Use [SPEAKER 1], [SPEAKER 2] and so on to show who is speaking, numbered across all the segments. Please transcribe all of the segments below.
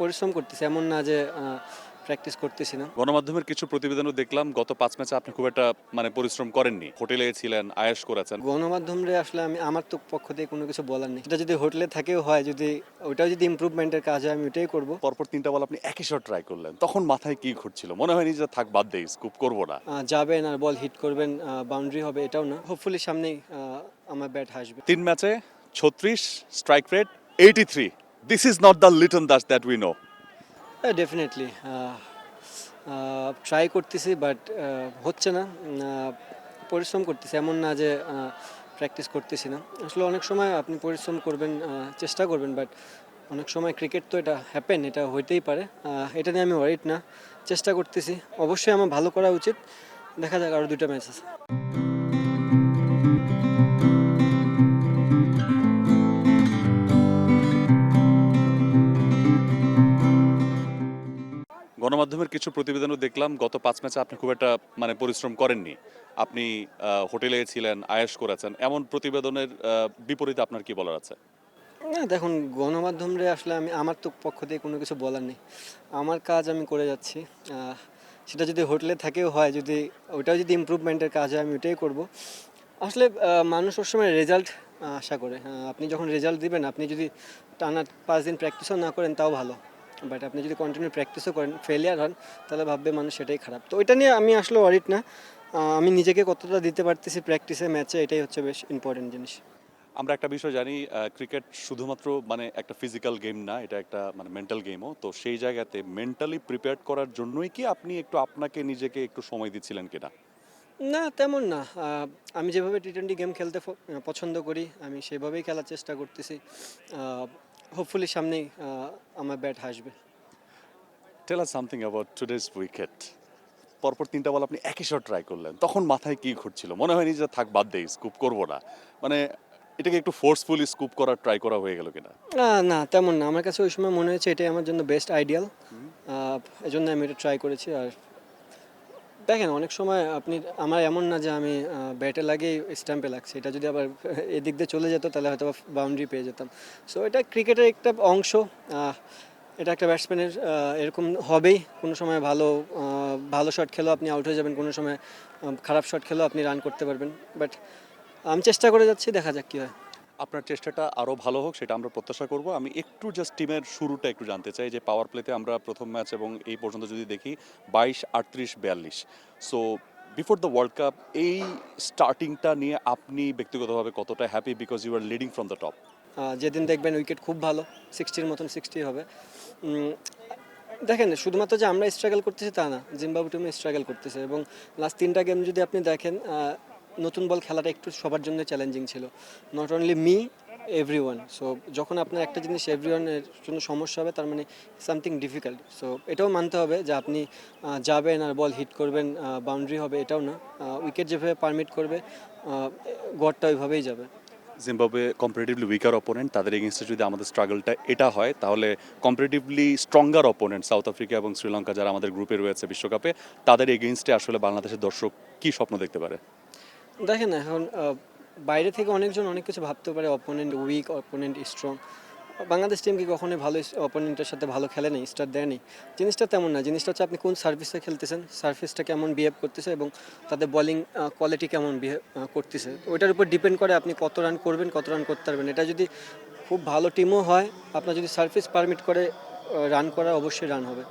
[SPEAKER 1] পরিশ্রম করতেছি এমন না যে প্র্যাকটিস করতেছি না।
[SPEAKER 2] গণমাধ্যমের কিছু প্রতিবেদনও দেখলাম গত পাঁচ ম্যাচে আপনি খুব একটা মানে পরিশ্রম করেননি। হোটেলে ছিলেন আয়েশ করেছেন।
[SPEAKER 1] গণমাধ্যমে আসলে আমি আমার তো পক্ষ থেকে কোনো কিছু বলার নেই। এটা যদি হোটেলে থেকেও হয় যদি ওইটাও যদি ইমপ্রুভমেন্টের কাজ হয় আমি ওইটাই করব।
[SPEAKER 2] পরপর তিনটা বল আপনি একই শট ট্রাই করলেন। তখন মাথায় কি ঘটছিল মনে হয়নি যে থাক বাদ দেই স্কুপ করব না।
[SPEAKER 1] যাবেন আর বল হিট করবেন বাউন্ডারি হবে এটাও না। হোপফুলি সামনেই আমার ব্যাট হাসবে।
[SPEAKER 2] তিন ম্যাচে ছত্রিশ strike rate eighty three this is not the Liton Das that we know
[SPEAKER 1] definitely try করতেছি বাট হচ্ছে না। পরিশ্রম করতেছি, এমন না যে প্র্যাকটিস করতেছি না। আসলে অনেক সময় আপনি পরিশ্রম করবেন চেষ্টা করবেন বাট অনেক সময় ক্রিকেট তো এটা হ্যাপেন এটা হইতেই পারে। এটা নিয়ে আমি ওয়ারিড না। চেষ্টা করতেছি। অবশ্যই আমার ভালো করা উচিত। দেখা যাক আরও দুটো ম্যাচ আছে।
[SPEAKER 2] গণমাধ্যমের কিছু প্রতিবেদনও দেখলাম। গত পাঁচ ম্যাচে আপনি খুব একটা মানে পরিশ্রম করেননি। আপনি হোটেলে ছিলেন আয়েশ করেছেন। এমন প্রতিবেদনের বিপরীতে আপনার কি বলার আছে?
[SPEAKER 1] না, দেখুন গণমাধ্যমে আসলে আমি, আমার তো পক্ষ থেকে কোনো কিছু বলার নেই। আমার কাজ আমি করে যাচ্ছি। সেটা যদি হোটেলে থেকেও হয়, যদি, ওইটাও যদি ইমপ্রুভমেন্টের কাজ হয়, আমি ওইটাই করব। আসলে মানুষ সবসময় রেজাল্ট আশা করে। আপনি যখন রেজাল্ট দিবেন, আপনি যদি টানা পাঁচ দিন প্র্যাকটিসও না করেন, তাও ভালো। বাট আপনি যদি কন্টিনিউ প্র্যাকটিসও করেন ফেলিয়ার হন তাহলে ভাববে মানুষ সেটাই খারাপ। তো ওইটা নিয়ে আমি আসলে অরিট না। আমি নিজেকে কতটা দিতে পারতেছি প্র্যাকটিসে ম্যাচে এটাই হচ্ছে বেশ ইম্পর্টেন্ট জিনিস।
[SPEAKER 2] আমরা একটা বিষয় জানি ক্রিকেট শুধুমাত্র মানে একটা ফিজিক্যাল গেম না এটা একটা মানে মেন্টাল গেমও তো সেই জায়গাতে মেন্টালি প্রিপেয়ার করার জন্যই কি আপনি একটু আপনাকে নিজেকে একটু সময় দিচ্ছিলেন কিনা?
[SPEAKER 1] না তেমন না। আমি যেভাবে টি টোয়েন্টি গেম খেলতে পছন্দ করি আমি সেভাবেই খেলার চেষ্টা করতেছি। হোপফুলি সামনেই আমার ব্যাট হাসবে
[SPEAKER 2] tell us something about today's wicket পরপর তিনটা বল আপনি একই শট ট্রাই করলেন। তখন মাথায় কি ঘুরছিল? মনে হয়নি যে থাক বাদ দেই স্কুপ করব না। মানে এটাকে একটু ফোর্সফুলি স্কুপ করার ট্রাই করা হয়ে গেল কিনা?
[SPEAKER 1] না না তেমন না। আমার কাছে ওই সময় মনে হয়েছে এটাই আমার জন্য বেস্ট আইডিয়াল এই জন্য আমি এটা ট্রাই করেছি। আর দেখেন, অনেক সময় আপনি, আমার এমন না যে আমি ব্যাটে লাগেই স্ট্যাম্পে লাগছে। এটা যদি আবার এদিক দিয়ে চলে যেত, তাহলে হয়তো বাউন্ডারি পেয়ে যেতাম। সো এটা ক্রিকেটের একটা অংশ। এটা একটা ব্যাটসম্যানের এরকম হবেই। কোনো সময় ভালো ভালো শট খেলেও আপনি আউট হয়ে যাবেন। কোনো সময় খারাপ শট খেলেও আপনি রান করতে পারবেন। বাট আমি চেষ্টা করে যাচ্ছি, দেখা যাক কী হয়।
[SPEAKER 2] আপনার চেষ্টাটা আরও ভালো হোক, সেটা আমরা প্রত্যাশা করব। আমি একটু জাস্ট টিমের শুরুটা একটু জানতে চাই যে পাওয়ার প্লেতে আমরা প্রথম ম্যাচ এবং এই পর্যন্ত যদি দেখি বাইশ, আটত্রিশ, বিয়াল্লিশ। So before the world cup এই স্টার্টিংটা নিয়ে আপনি ব্যক্তিগতভাবে কতটা happy because you are leading from the top
[SPEAKER 1] যেদিন দেখবেন উইকেট খুব ভালো সিক্সটির মতন সিক্সটি হবে। দেখেন, শুধুমাত্র যে আমরা স্ট্রাগল করতেছি তা না জিম্বাবু টিমও স্ট্রাগল করতেছে এবং লাস্ট তিনটা গেম যদি আপনি দেখেন নতুন বল খেলাটা একটু সবার জন্য চ্যালেঞ্জিং ছিল। Not only me everyone so যখন আপনার একটা জিনিস এভরি ওয়ানের জন্য সমস্যা হবে, তার মানে সামথিং ডিফিকাল্ট সো এটাও মানতে হবে যে আপনি যাবেন আর বল হিট করবেন বাউন্ডারি হবে এটাও না। উইকেট যেভাবে পারমিট করবে গড়টা ওইভাবেই যাবে।
[SPEAKER 2] জিম্বাবুয়ে কম্পারেটিভলি উইকার অপোনেন্ট তাদের এগেনস্টে যদি আমাদের স্ট্রাগলটা এটা হয়, তাহলে comparatively stronger opponent South Africa এবং শ্রীলঙ্কা যারা আমাদের গ্রুপে রয়েছে বিশ্বকাপে, তাদের এগেনস্টে আসলে বাংলাদেশের দর্শক কি স্বপ্ন দেখতে পারে?
[SPEAKER 1] দেখেন এখন বাইরে থেকে অনেকজন অনেক কিছু ভাবতে পারে opponent weak opponent strong Bangladesh team কি কখনোই ভালো অপোনেন্টের সাথে ভালো খেলে নেই স্টার দেয়নি? জিনিসটা তেমন না, জিনিসটা হচ্ছে আপনি কোন সার্ভিসে খেলতেছেন সার্ভিসটা কেমন বিহেভ করতেছে এবং তাদের বলিং কোয়ালিটি কেমন বিহেভ করতেছে। ওইটার উপর ডিপেন্ড করে আপনি কত রান করবেন, কত রান করতে পারবেন। এটা যদি খুব ভালো টিমও হয়, আপনার যদি সার্ভিস পারমিট করে রান করা, অবশ্যই রান হবে।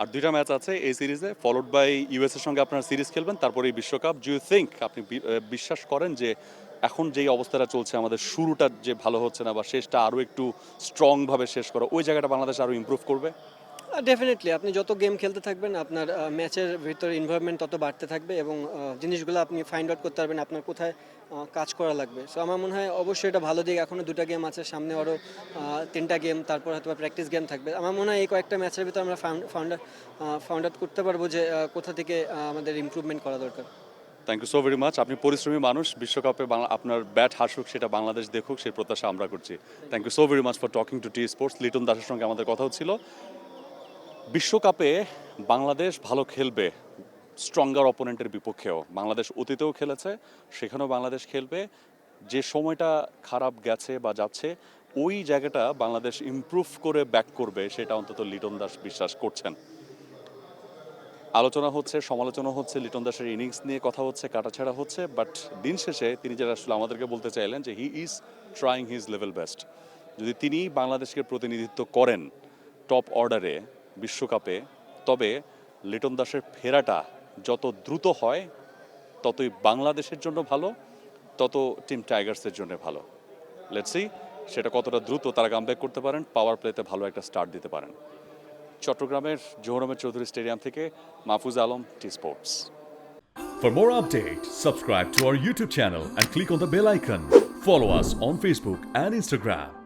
[SPEAKER 2] আর দুইটা ম্যাচ আছে এই সিরিজে ফলোড বাই ইউএস এর সঙ্গে আপনারা সিরিজ খেলবেন, তারপরে এই বিশ্বকাপ। ডু ইউ থিঙ্ক আপনি বিশ্বাস করেন যে এখন যেই অবস্থাটা চলছে, আমাদের শুরুটা যে ভালো হচ্ছে না বা শেষটা আরও একটু স্ট্রংভাবে শেষ করা, ওই জায়গাটা বাংলাদেশ আরও ইম্প্রুভ করবে?
[SPEAKER 1] ডেফিনেটলি আপনি যত গেম খেলতে থাকবেন, আপনার ম্যাচের ভিতরে ইনভলভমেন্ট তত বাড়তে থাকবে এবং জিনিসগুলো আপনি ফাইন্ড আউট করতে পারবেন আপনার কোথায় কাজ করা লাগবে। সো আমার মনে হয় অবশ্যই এটা ভালো দিক। এখনও দুটো গেম আছে, সামনে আরও তিনটা গেম তারপর হয়তো প্র্যাকটিস গেম থাকবে। আমার মনে হয় এই কয়েকটা ম্যাচের ভিতরে আমরা ফাউন্ড ফাউন্ড আউট করতে পারব যে কোথা থেকে আমাদের ইমপ্রুভমেন্ট করা দরকার।
[SPEAKER 2] Thank you so very much আপনি পরিশ্রমী মানুষ, বিশ্বকাপে আপনার ব্যাট হাসুক, সেটা বাংলাদেশ দেখুক সেই প্রত্যাশা আমরা করছি। Thank you so very much for talking to T sports Liton দাসের সঙ্গে আমাদের কথা হচ্ছিল। বিশ্বকাপে বাংলাদেশ ভালো খেলবে স্ট্রঙ্গার অপোনেন্টের বিপক্ষেও। বাংলাদেশ অতীতেও খেলেছে, সেখানেও বাংলাদেশ খেলবে। যে সময়টা খারাপ গেছে বা যাচ্ছে, ওই জায়গাটা বাংলাদেশ ইমপ্রুভ করে ব্যাক করবে, সেটা অন্তত লিটন দাস বিশ্বাস করছেন। আলোচনা হচ্ছে, সমালোচনা হচ্ছে, লিটন দাসের ইনিংস নিয়ে কথা হচ্ছে, কাটাছাড়া হচ্ছে বাট দিন শেষে তিনি যেটা আসলে আমাদেরকে বলতে চাইলেন যে he is trying his level best যদি তিনি বাংলাদেশকে প্রতিনিধিত্ব করেন টপ অর্ডারে বিশ্বকাপে তবে লিটন দাসের ফেরাটা যত দ্রুত হয় ততই বাংলাদেশের জন্য ভালো তত টিম টাইগার্সের জন্য ভালো লেটস সেটা কতটা দ্রুত তারা কামব্যাক করতে পারেন পাওয়ার প্লেতে ভালো একটা স্টার্ট দিতে পারেন চট্টগ্রামের জোহরমের চৌধুরী স্টেডিয়াম থেকে Mahfuz Alam T sports
[SPEAKER 3] For more updates, subscribe to our YouTube channel and click on the bell icon. Follow us on Facebook and Instagram.